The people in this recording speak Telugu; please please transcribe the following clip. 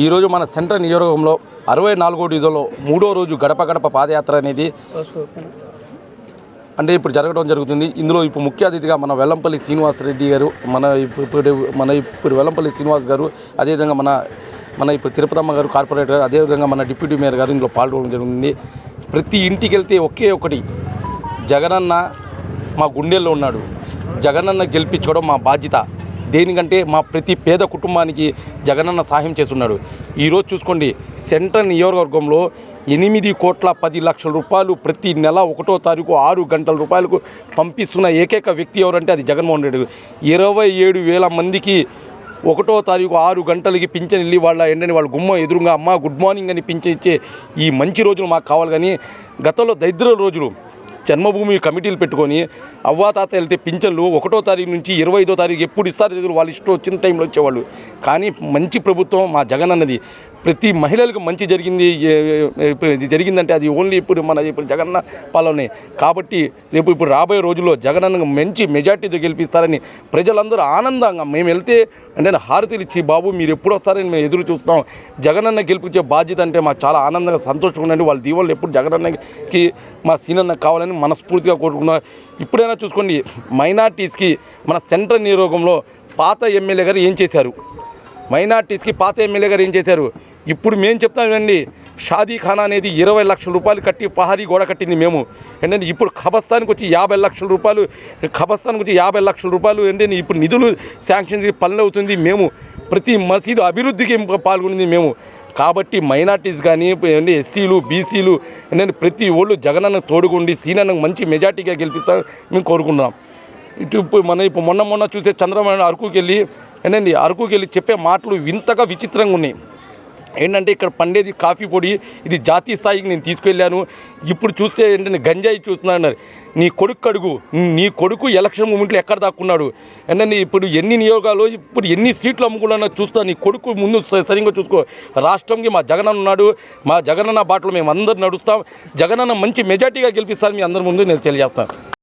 ఈరోజు మన సెంట్రల్ నియోజకవర్గంలో అరవై నాలుగో డివిజన్లో మూడో రోజు గడప గడప పాదయాత్ర అనేది అంటే ఇప్పుడు జరగడం జరుగుతుంది. ఇందులో ఇప్పుడు ముఖ్య అతిథిగా మన వెల్లంపల్లి శ్రీనివాస్ రెడ్డి గారు మన ఇప్పుడు మన ఇప్పుడు వెల్లంపల్లి శ్రీనివాస్ గారు అదేవిధంగా మన మన ఇప్పుడు తిరుపతమ్మ గారు కార్పొరేటర్ గారు అదేవిధంగా మన డిప్యూటీ మేయర్ గారు ఇందులో పాల్గొనడం జరిగింది ప్రతి ఇంటికి వెళ్తే ఒకే ఒకటి జగనన్న మా గుండెల్లో ఉన్నాడు. జగనన్న గెలిపించుకోవడం మా బాధ్యత. దేనికంటే మా ప్రతి పేద కుటుంబానికి జగనన్న సహాయం చేస్తున్నాడు ఈరోజు చూసుకోండి సెంట్రల్ నియోజకవర్గంలో ఎనిమిది కోట్ల పది లక్షల రూపాయలు ప్రతి నెల ఒకటో తారీఖు ఆరు గంటల రూపాయలకు పంపిస్తున్న ఏకైక వ్యక్తి ఎవరంటే అది జగన్మోహన్ రెడ్డి. ఇరవై ఏడు వేల మందికి ఒకటో తారీఖు ఆరు గంటలకి పింఛన్ వెళ్ళి వాళ్ళ ఎండని వాళ్ళ గుమ్మ ఎదురుగా అమ్మ గుడ్ మార్నింగ్ అని పింఛన్ ఇచ్చే ఈ మంచి రోజులు మాకు కావాలి కానీ గతంలో దరిద్ర రోజులు జన్మభూమి కమిటీలు పెట్టుకొని అవ్వాతాత వెళ్తే పింఛన్లు ఒకటో తారీఖు నుంచి ఇరవై ఐదో తారీఖు ఎప్పుడు ఇస్తారు? తెలియదు వాళ్ళు ఇష్టం వచ్చిన టైంలో వచ్చేవాళ్ళు. కానీ మంచి ప్రభుత్వం మా జగన్ అన్నది ప్రతి మహిళలకు మంచి జరిగింది జరిగిందంటే అది ఓన్లీ ఇప్పుడు మన ఇప్పుడు జగన్న పాలనే. కాబట్టి రేపు ఇప్పుడు రాబోయే రోజుల్లో జగనన్న మంచి మెజార్టీతో గెలిపిస్తారని ప్రజలందరూ ఆనందంగా మేము వెళ్తే అంటే హారతిలు ఇచ్చి బాబు మీరు ఎప్పుడు వస్తారని మేము ఎదురు చూస్తాం జగనన్న గెలిపించే బాధ్యత అంటే మాకు చాలా ఆనందంగా సంతోషంగా ఉండండి వాళ్ళ దీవెనలు ఎప్పుడు జగనన్నకి మా సీనన్న కావాలని మనస్ఫూర్తిగా కోరుకున్నా ఇప్పుడైనా చూసుకోండి మైనార్టీస్కి మన సెంట్రల్ నియోగంలో పాత ఎమ్మెల్యే గారు ఏం చేశారు? మైనార్టీస్కి పాత ఎమ్మెల్యే గారు ఏం చేశారు? ఇప్పుడు మేము చెప్తామండి షాదీ ఖానా అనేది ఇరవై లక్షల రూపాయలు కట్టి ఫహారీ గోడ కట్టింది మేము. ఏంటంటే ఇప్పుడు ఖబస్థాన్కి వచ్చి యాభై లక్షల రూపాయలు ఖబస్థాన్కి వచ్చి యాభై లక్షల రూపాయలు ఏంటంటే ఇప్పుడు నిధులు శాంక్షన్ పనులు అవుతుంది మేము. ప్రతి మసీదు అభివృద్ధికి పాల్గొనింది మేము. కాబట్టి మైనార్టీస్ కానీ ఏంటి ఎస్సీలు బీసీలు ఏంటంటే ప్రతి ఓళ్ళు జగనన్న తోడుగుండి సీనన్న మంచి మెజార్టీగా గెలిపిస్తారని మేము కోరుకుంటున్నాం. ఇటు ఇప్పుడు మన ఇప్పుడు మొన్న మొన్న చూసే చంద్రబాబు అరకుకి వెళ్ళి ఏంటండి అరకుకి వెళ్ళి చెప్పే మాటలు వింతగా విచిత్రంగా ఉన్నాయి. ఏంటంటే ఇక్కడ పండేది కాఫీ పొడి ఇది జాతీయ స్థాయికి నేను తీసుకెళ్ళాను. ఇప్పుడు చూస్తే ఏంటంటే గంజాయి చూస్తున్నాను నీ కొడుకు అడుగు నీ కొడుకు ఎలక్షన్ మూమెంట్లో ఎక్కడ దాక్కున్నాడు? ఏంటంటే ఇప్పుడు ఎన్ని నియోగాలు ఇప్పుడు ఎన్ని సీట్లు అమ్ముకున్నా చూస్తా నీ కొడుకు ముందు సరిగ్గా చూసుకో. రాష్ట్రంకి మా జగనన్న ఉన్నాడు మా జగనన్న బాటలో మేము అందరు నడుస్తాం. జగనన్న మంచి మెజార్టీగా గెలిపిస్తాను మీ అందరి ముందు నేను తెలియజేస్తాను